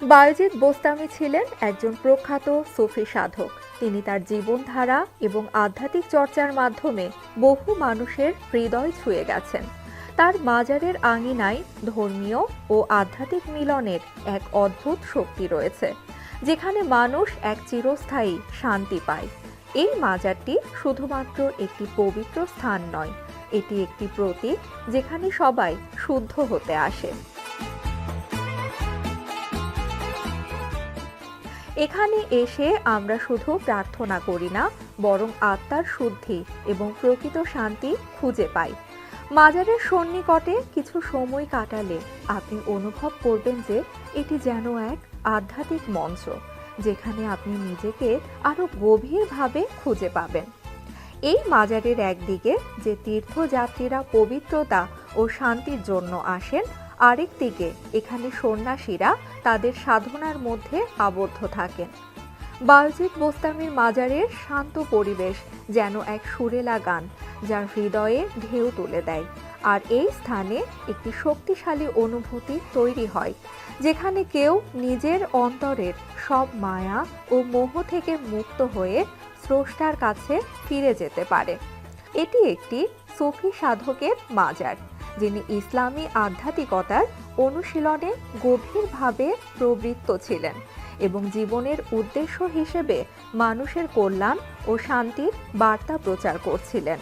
বায়জিৎ বোস্তামি ছিলেন একজন প্রখ্যাত সুফি সাধক। তিনি তার জীবনধারা এবং আধ্যাত্মিক চর্চার মাধ্যমে বহু মানুষের হৃদয় ছুঁয়ে গেছেন। তার মাজারের আঙিনায় ধর্মীয় ও আধ্যাত্মিক মিলনের এক অদ্ভুত শক্তি রয়েছে, যেখানে মানুষ এক চিরস্থায়ী শান্তি পায়। এই মাজারটি শুধুমাত্র একটি পবিত্র স্থান নয়, এটি একটি প্রতীক যেখানে সবাই শুদ্ধ হতে আসে। এখানে এসে আমরা শুধু প্রার্থনা করি না, বরং আত্মার শুদ্ধি এবং প্রকৃত শান্তি খুঁজে পাই। মাজারের সন্নিকটে কিছু সময় কাটালে আপনি অনুভব করবেন যে এটি যেন এক আধ্যাত্মিক মঞ্চ, যেখানে আপনি নিজেকে আরও গভীরভাবে খুঁজে পাবেন। এই মাজারের একদিকে যে তীর্থযাত্রীরা পবিত্রতা ও শান্তির জন্য আসেন আরেক দিকে, এখানে সন্ন্যাসীরা তাদের সাধনার মধ্যে আবদ্ধ থাকেন। বালজিৎ বোস্তামির মাজারের শান্ত পরিবেশ, যেন এক সুরেলা গান, যার হৃদয়ে ঢেউ তুলে দেয়। আর এই স্থানে একটি শক্তিশালী অনুভূতি তৈরি হয়, যেখানে কেউ নিজের অন্তরের সব মায়া ও মোহ থেকে মুক্ত হয়ে স্রষ্টার কাছে ফিরে যেতে পারে। এটি একটি সুফি সাধকের মাজার। যিনি ইসলামী আধ্যাত্মিকতার অনুশীলনে গভীরভাবে প্রবৃত্ত ছিলেন এবং জীবনের উদ্দেশ্য হিসেবে মানুষের কল্যাণ ও শান্তির বার্তা প্রচার করছিলেন।